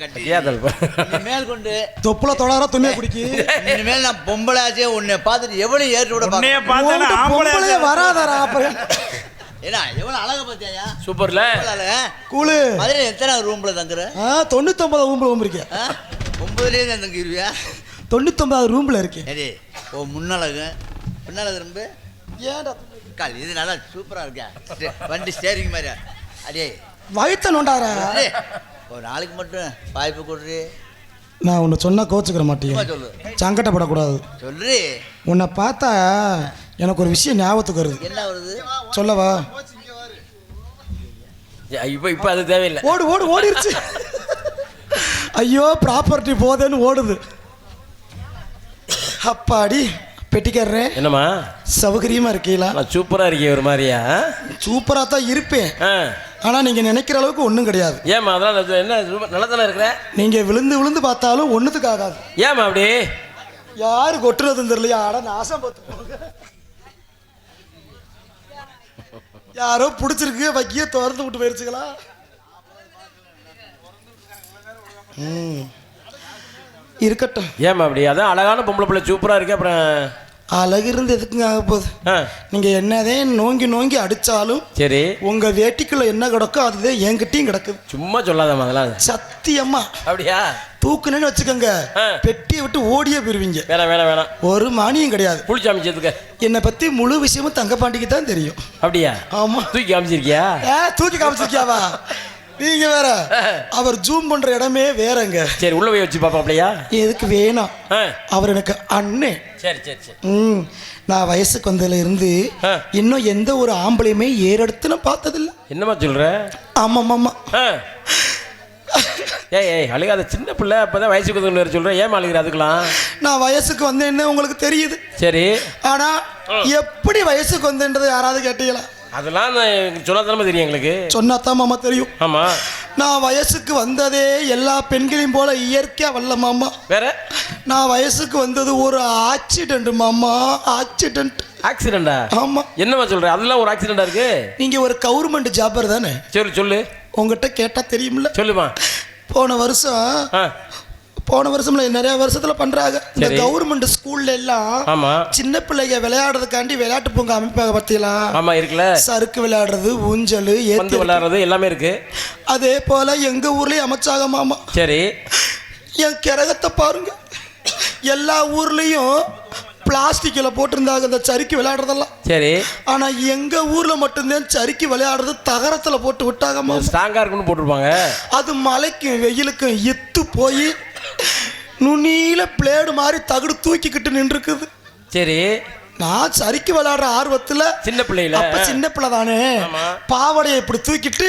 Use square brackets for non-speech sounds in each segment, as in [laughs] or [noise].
கட்டி. மேல் கொண்டு தொப்புல தொடாரா துணியை பிடிக்கி? இனிமேல் நான் பொம்பளாச்சே உன்னை பார்த்துட்டு எவனும் ஏற்று விட பொம்பளையே வராதாரா அப்புறம். ஏன்னா எவ்வளவு அழக பார்த்தியா? சூப்பர்ல. கூழு. மதுரை எத்தனை ரூம்ல தங்குற? தொண்ணூத்தொன்பது ரூம்ல ரூம் இருக்கேன் ஆ? ஒன்பதுலயே தான் தங்கிருவியா தொண்ணூத்தொன்பது ரூம்ல இருக்கேன். சரி ஓ முன்னழகு. பின்னழகு ரொம்ப? கால் இது நல்லா சூப்பரா இருக்கா. வண்டி ஸ்டேரிங் மாதிரி அடே. வயித்த நோண்டாரா அடே, ஒரு நாளைக்கு மட்டும் வாய்ப்பு கொடுறி. நான் உன்னை சொன்னா கோச்சுக்கிற மாட்டேன் சொல்லு. சங்கடப்படக்கூடாது. சொல்றி உன்னை பார்த்தா எனக்கு ஒரு விஷயம் ஞாபகத்துக்கு வருது. என்ன வருது? சொல்லவா? இப்ப இப்ப அது தேவையில்லை. ஓடு ஓடு ஓடிருச்சு. ஐயோ ப்ராப்பர்ட்டி போதேன்னு ஓடுது. அப்பாடி பெட்டிக்காரரேன் என்னம்மா? சௌகரியமா இருக்கீங்களா? நான் சூப்பரா இருக்கே ஒரு மாதிரியா? சூப்பரா தான் இருப்பேன். ஆ ஆனா நீங்க நினைக்கிற அளவுக்கு ஒன்றும் கிடையாது. ஏம்மா அதெல்லாம் என்ன நல்லா தானே இருக்கிற? நீங்க விழுந்து விழுந்து பார்த்தாலும் ஒண்ணுத்துக்கு ஆகாது. ஏம்மா அப்படி? யாரு கொட்டுறதுன்னு தெரியலையா? அட நாசம் பார்த்து. யாரோ பிடிச்சிருக்கு வைக்கிய திறந்து விட்டு போயிருச்சுங்களா. இருக்கட்டும். ஏம்மா அப்படி? அதான் அழகான பொம்பளை பிள்ளை சூப்பரா இருக்கு அப்புறம். அழகு இருந்து எதுக்குங்க ஆக போகுது? நீங்க என்னதே நோங்கி நோங்கி அடிச்சாலும் சரி. உங்க வேட்டிக்குள்ள என்ன கிடக்கோ அதுதான் என்கிட்டயும் கிடக்குது. சும்மா சொல்லாதம்மா அதெல்லாம். சத்தியமா. அப்படியா? தூக்குனேன்னு வச்சுக்கோங்க. பெட்டியை விட்டு ஓடியே போயிருவீங்க. வேணாம் வேணாம் வேணாம். ஒரு மானியம் கிடையாது. புளிச்சு அமைச்சதுக்கு. என்னை பத்தி முழு விஷயமும் தங்கப்பாண்டிக்கு தான் தெரியும். அப்படியா? ஆமா. தூக்கி அமைச்சிருக்கியா ஏ தூக்கி காமிச்சிருக்கியாவா? நீங்க வேற. [laughs] அவர் ஜூம் பண்ற இடமே வேறங்க. சரி உள்ள போய் வச்சு பாப்பாப்லையா எதுக்கு வேணாம். அவர் எனக்கு அண்ணே. சரி சரி சரி. ம் நான் வயசுக்கு வந்ததுல இருந்து. இன்னும் எந்த ஒரு ஆம்பளையுமே ஏறெடுத்து நான் பார்த்ததில்ல. என்னம்மா சொல்ற? ஆமா ஆமா ஏய் ஏய் அழுகாத சின்ன பிள்ளை அப்பதான் வயசுக்கு வந்து சொல்றேன் ஏன் அழுகிற அதுக்கெல்லாம்? நான் வயசுக்கு வந்தேன்னு உங்களுக்கு தெரியுது. சரி. ஆனா எப்படி வயசுக்கு வந்தேன்றதை யாராவது கேட்டீங்களா? அதெல்லாம் சொல்லாதானமா தெரியும் எங்களுக்கு? சொன்னாதான் மாமா தெரியும். ஆமா. நான் வயசுக்கு வந்ததே எல்லா பெண்களையும் போல இயற்கையா வரல மாமா. வேற? நான் வயசுக்கு வந்தது ஒரு ஆக்சிடென்ட் மாமா ஆக்சிடென்ட் ஆக்சிடென்டா ஆமா. என்னம்மா சொல்ற? அதெல்லாம் ஒரு ஆக்சிடென்டா இருக்கு? நீங்க ஒரு கவர்மெண்ட் ஜாபர் தானே? சொல்லு சொல்லு. உங்ககிட்ட கேட்டா தெரியும்ல. சொல்லுமா. போன வருஷம் போன வருஷம்ல நிறைய வருஷத்துல பண்றாங்க. இந்த. கவர்மெண்ட் ஸ்கூல்ல எல்லாம் ஆமா. சின்ன பிள்ளைங்க விளையாடுறதுக்காண்டி விளையாட்டு பூங்கா அமைப்பாங்க பத்தியலா ஆமா இருக்குல்ல. சறுக்கு விளையாடுறது ஊஞ்சல் ஏத்தி விளையாடுறது எல்லாமே இருக்கு. அதே போல எங்க ஊர்லயும் அமைச்சாங்க மாமா. சரி. என் கிரகத்தை பாருங்க. எல்லா ஊர்லயும் பிளாஸ்டிக்கில் போட்டிருந்தாங்க இந்த சறுக்கி விளையாடுறதெல்லாம். சரி. ஆனா எங்க ஊர்ல மட்டும்தான் சறுக்கி விளையாடுறது தகரத்துல போட்டு விட்டாங்க மாமா. ஸ்ட்ராங்கா இருக்குன்னு போட்டிருப்பாங்க. அது மழைக்கும் வெயிலுக்கும் எத்து போய் நுனியில பிளேடு மாதிரி தகுடு தூக்கிக்கிட்டு நின்றுக்குது. சரி. நான் சறுக்கி விளையாடுற ஆர்வத்துல சின்ன பிள்ளையில. அப்ப சின்ன பிள்ளை தானே. பாவாடையை இப்படி தூக்கிட்டு.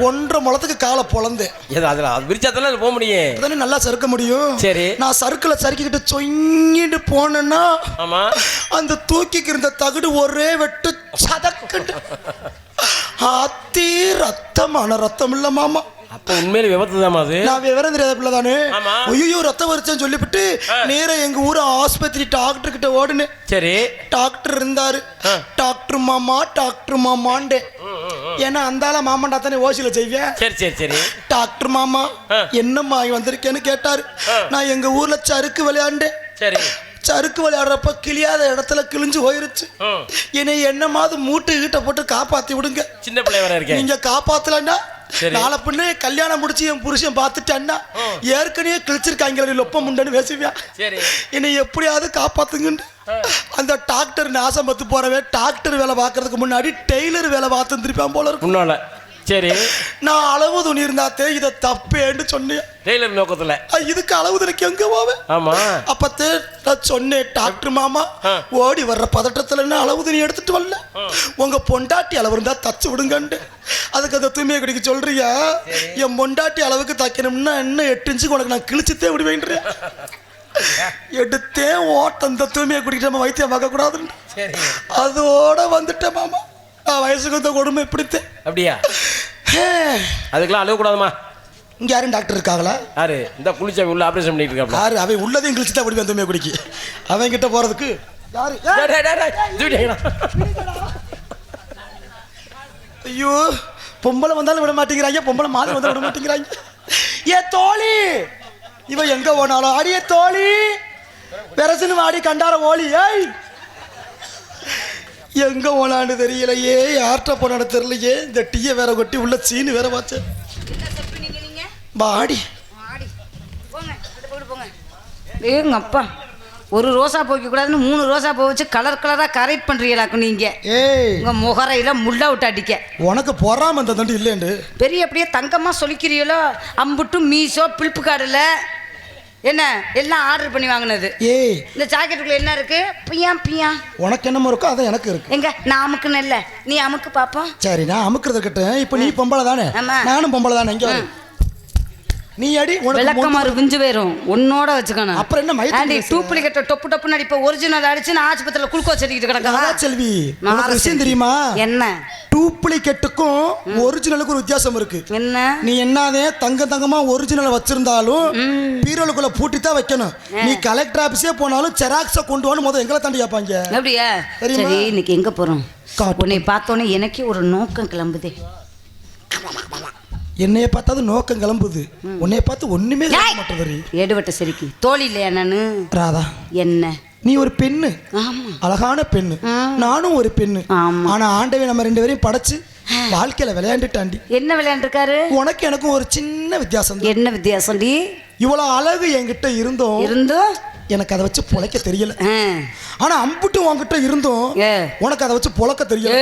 ஒன்றரை முளத்துக்கு காலை பொழந்தேன். ஏதோ அதுல அது விரிச்சா தானே போக முடியும்? அதானே நல்லா சறுக்க முடியும்? சரி. நான் சறுக்கில் சறுக்கிக்கிட்டு சொங்கிட்டு போனேன்னா ஆமா. அந்த தூக்கிக்கு இருந்த தகுடு ஒரே வெட்டு சதக்குண்டு ஆத்தி ரத்தமான ரத்தம் இல்ல மாமா. அப்ப உண்மையில விபத்து தாமா அது? நான் விவரம் தெரியாத பிள்ளை தானே. ஐயோ ரத்தம் வருச்சேன்னு சொல்லிவிட்டு நேரா எங்க ஊர் ஆஸ்பத்திரி டாக்டர் கிட்ட ஓடுனேன் சரி. டாக்டர் இருந்தாரு. டாக்டர் மாமா டாக்டர் மாமாண்டே ஏன்னா அந்தால மாமாண்டா தானே ஓசியில செய்வேன் சரி சரி சரி. டாக்டர் மாமா. என்னம்மா வந்திருக்கேன்னு கேட்டாரு. நான் எங்க ஊர்ல சறுக்கு விளையாண்டேன். சரி. சறுக்கு விளையாடுறப்ப கிளியாத இடத்துல கிழிஞ்சு போயிருச்சு. என்னை என்னமாவது மூட்டு கிட்ட போட்டு காப்பாத்தி விடுங்க. சின்ன பிள்ளை வேற இருக்கேன் நீங்க காப்பாத்தலன்னா. நாளை பின்ன கல்யாணம் முடிச்சு என் புருஷன் பார்த்துட்டேன்னா ஏற்கனவே கிழிச்சிருக்காங்களே லொப்ப முண்டன்னு பேசுவியா? சரி. என்னை எப்படியாவது காப்பாத்துங்கன்னு. அந்த டாக்டர் நாசம் பத்து போறவே டாக்டர் வேலை பார்க்கறதுக்கு முன்னாடி டெய்லர் வேலை பார்த்து திருப்பான் போல இருக்கும் முன்னால. சரி. நான் அளவு துணி இருந்தாத்தே இதை தப்பேன்னு சொன்னேன் டெய்லர் நோக்கத்துல. இதுக்கு அளவு துணிக்கு எங்க போவேன் ஆமா. அப்பத்தே நான் சொன்னேன் டாக்டர் மாமா. ஓடி வர்ற பதட்டத்துல என்ன அளவு துணி எடுத்துட்டு வரல? உங்க பொண்டாட்டி அளவு இருந்தா தச்சு விடுங்கன்ட்டு. அதுக்கு அந்த தூய்மையை குடிக்க சொல்றியா? என் பொண்டாட்டி அளவுக்கு தைக்கணும்னா இன்னும் எட்டு இன்ச்சுக்கு உனக்கு நான் கிழிச்சுத்தே விடுவேன்றேன் எடுத்தேன் ஓட்டம் இந்த தூய்மையை குடிக்கிட்டு நம்ம வைத்தியம் பார்க்க கூடாதுன்னு சரி. அதோட வந்துட்டேன் மாமா. நான் வயசுக்கு வந்த கொடுமை பிடித்தேன் அப்படியா? [sighs] அதுக்கெல்லாம் அழுக கூடாதுமா இங்க யாரும் டாக்டர் இருக்காங்களா? யாரு? இந்த குளிச்சாமி உள்ள ஆபரேஷன் பண்ணிட்டு இருக்காப்ல யாரு? அவன் உள்ளதையும் கிழிச்சு தான் தூய்மையை குடிக்கி. அவன் கிட்ட போறதுக்கு யாரு? ஏய், டேய், டேய், டேய், டேய், தூக்கிட்டு வைங்கடா. ஐயோ பொம்பளை வந்தாலும் விட மாட்டேங்கிறாங்க பொம்பளை மாதிரி வந்தாலும் விட மாட்டேங்கிறாங்க. ஏ தோழி! இவ எங்க போனாலும் அடியே தோழி! பெரசுன்னு வாடி கண்டார ஓலி ஏய்! எங்க போனான்னு தெரியலையே யார்கிட்ட போனான்னு தெரியலையே. இந்த டீயை வேற கொட்டி உள்ள சீனு வேற வாச்ச பாடி ஏங்க அப்பா ஒரு ரோசா போய்க்க கூடாதுன்னு மூணு ரோசா பூ வச்சு கலர் கலராக கரெக்ட் பண்ணுறீங்களாக்கும் நீங்க? ஏய். உங்க முகரையில முள்ள விட்டு அடிக்க. உனக்கு பொறாம இந்த தண்டு இல்லைண்டு பெரிய அப்படியே தங்கமா சொல்லிக்கிறீங்களோ? அம்புட்டும் மீசோ பிளிப்பு கார்டில் என்ன எல்லாம் ஆர்டர் பண்ணி வாங்கினது. ஏய் இந்த ஜாக்கெட்டுக்குள்ள என்ன இருக்கு? பியா பியா உனக்கு என்னமோ இருக்கோ அதான் எனக்கு இருக்கு. எங்க நான் அமுக்குன்னு இல்லை நீ அமுக்கு பாப்போம். சரி நான் அமுக்குறது இருக்கட்டும் இப்போ நீ பொம்பளை தானே. நானும் பொம்பளை தானே? இங்க. நீ அடி உனக்கு விளக்கமாறு விஞ்சு போயிரும். உன்னோட வச்சுக்கணும் அப்புறம் என்ன பேசுற? டூப்ளிகேட் டொப்பு டப்புன்னு அடிப்ப ஒரிஜினல் அடிச்சு நான் ஆஸ்பத்திரியில் குளுக்கோஸ் அடிக்கிட்டு கிடக்கா செல்வி? உனக்கு விஷயம். தெரியுமா? என்ன? டூப்ளிகேட்டுக்கும் ஒரிஜினலுக்கும் ஒரு வித்தியாசம் இருக்கு. என்ன? நீ என்னதே தங்க தங்கமா ஒரிஜினல் வச்சிருந்தாலும் பீரோலுக்குள்ள பூட்டி தான் வைக்கணும் நீ கலெக்டர் ஆபீஸே போனாலும் ஜெராக்ஸை கொண்டு வான்னு முதல்ல எங்களை தாண்டி கேட்பாங்க அப்படியா? சரி இன்னைக்கு எங்க போறோம். உன்னை பார்த்தோன்னே எனக்கே ஒரு நோக்கம் கிளம்புதே. என்னைய பார்த்தாது நோக்கம் கிளம்புது. உன்னைய பார்த்து ஒண்ணுமே மாட்டேது ஏடுவட்ட சரிக்கு. தோழி இல்லையா நானு ராதா என்ன? நீ ஒரு பெண்ணு. அழகான பெண்ணு. நானும் ஒரு பெண்ணு. ஆனா ஆண்டவன் நம்ம ரெண்டு பேரையும் படைச்சு வாழ்க்கையில விளையாண்டுட்டாண்டி. என்ன விளையாண்டுருக்காரு? உனக்கு எனக்கும் ஒரு சின்ன வித்தியாசம். என்ன வித்தியாசம்டி? இவ்வளவு அழகு என்கிட்ட இருந்தோம். இருந்தும் எனக்கு அதை வச்சு பொழைக்க தெரியல. ஆனா அம்புட்டு உன்கிட்ட இருந்தும். உனக்கு அதை வச்சு பொழக்க தெரியல.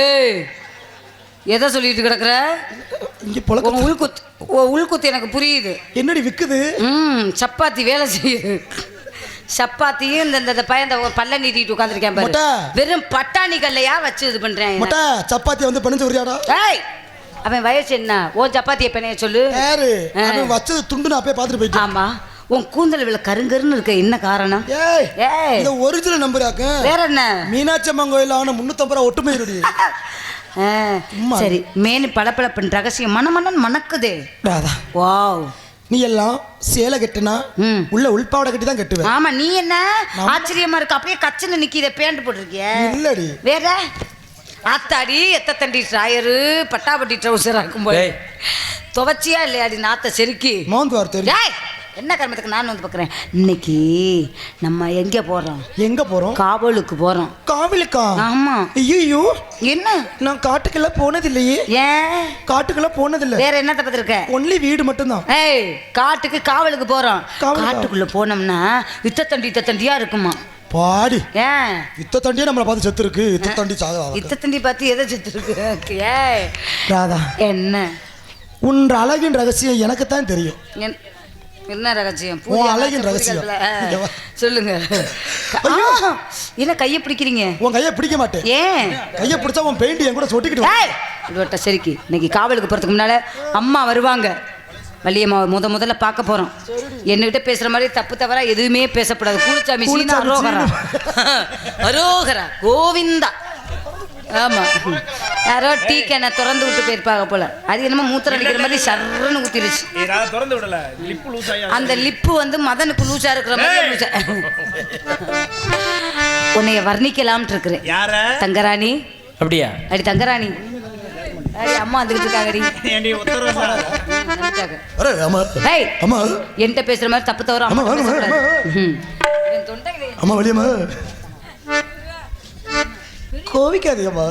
எதை சொல்லிட்டு கிடக்குற? இங்க பொழக்க உன் உள்குத்து உன் உள்குத்து எனக்கு புரியுது. என்னடி விக்குது? ம் சப்பாத்தி வேலை செய்யுது. சப்பாத்தியும் இந்த இந்த- பையன் இந்த பல்ல நீட்டிட்டு உட்காந்துருக்கேன் பாரு. வெறும் பட்டாணி கல்லையா வச்சு இது பண்றேன் மொட்டை சப்பாத்தி வந்து பிணைஞ்சு உரியாடா ஏய் அவன் வயசு என்ன? ஓ சப்பாத்தியை பெண்ணைய சொல்லு? யாரு? அவன் வச்சது துண்டு நான் போய் பார்த்துட்டு போயிட்டேன். ஆமா. உன் கூந்தல் இவ்வளவு கருங்கருன்னு இருக்க என்ன காரணம்? ஏய் இந்த ஒரிஜினல் நம்பராக்க வேற என்ன? மீனாட்சி அம்மன் கோயில் ஆன முன்னூத்தம்பது ரூபா ஒட்டுமை [laughs] சரி மேனு பளபளப்பின் ரகசியம். மனமன்னன் மணக்குதே. வாவ். நீ எல்லாம் சேலை கட்டுனா ம். உள்ள உள்பாவடை கட்டி தான் கட்டுவேன். ஆமா நீ என்ன? ஆச்சரியமா இருக்கு. அப்படியே கச்சுன்னு நிக்கிற பேண்ட் போட்டிருக்கிய? இல்லடி. வேற? ஆத்தாடி எத்த தண்டி ட்ராயரு பட்டாபட்டி ட்ரௌசர் இருக்கும்போது டேய். துவச்சியா இல்லையாடி நாத்த செருக்கி? மோந்து வார் தெரியும். டேய் என்ன கர்மத்துக்கு நான் வந்து பார்க்குறேன்? இன்னைக்கு நம்ம எங்கே போகிறோம் எங்க போறோம்? காவலுக்கு போகிறோம் காவிலுக்கா? ஆமா. ஐயோ என்ன? நான் காட்டுக்கெல்லாம் போனதில்லையே. ஏன்? காட்டுக்கெல்லாம் போனதில்லை. வேற என்னத்தை பார்த்துருக்க? ஒன்லி வீடு மட்டும்தான். ஏய் காட்டுக்கு காவலுக்கு போகிறோம் காவலுக்கா? காட்டுக்குள்ளே போனோம்னா இத்த தண்டி இத்த தண்டியாக இருக்குமா? பாடி ஏன்? இத்த தண்டியே நம்மளை பார்த்து செத்து இருக்கு இத்த தண்டி சாக இத்த தண்டி பார்த்து எதை செத்து இருக்கு ஏய். ராதா. என்ன? உன் அழகின் ரகசியம் எனக்கு தான் தெரியும். என்- என்ன ரகசியம்? அழகின். சொல்லுங்க. என்ன கையை பிடிக்கிறீங்க? உன் கையை பிடிக்க மாட்டேன். ஏன்? கையை பிடிச்சா உன் பெயிண்ட் என் கூட சொட்டிக்கிட்டு சரிக்கு. இன்னைக்கு காவலுக்கு போகிறதுக்கு முன்னால அம்மா வருவாங்க. வள்ளியம்மாவை முத முதல்ல பார்க்க போகிறோம் என்கிட்ட பேசுகிற மாதிரி தப்பு தவறா எதுவுமே சீனா கூலிச்சாமி அரோகரா. அரோகரா. கோவிந்தா. ஆமா. யாரோ டீ கேனை திறந்து விட்டு போயிருப்பாங்க போல. அது என்னமோ மூத்திரம் அடிக்கிற மாதிரி சர்றன்னு ஊத்திருச்சு திறந்து விடல. லிப்பு லூஸ் ஆகி அந்த லிப்பு வந்து மதனுக்கு லூசா இருக்கிற மாதிரி லூசா உன்னைய வர்ணிக்கலாம்னு இருக்கிறேன். யார? தங்கராணி. அப்படியா? அடி தங்கராணி. அடி அம்மா வந்துகிட்டு ஆமா என்கிட்ட பேசுற மாதிரி தப்பு தவிர அம்மா அம்மா வழியம்மா கோவிக்காதீங்கம்மா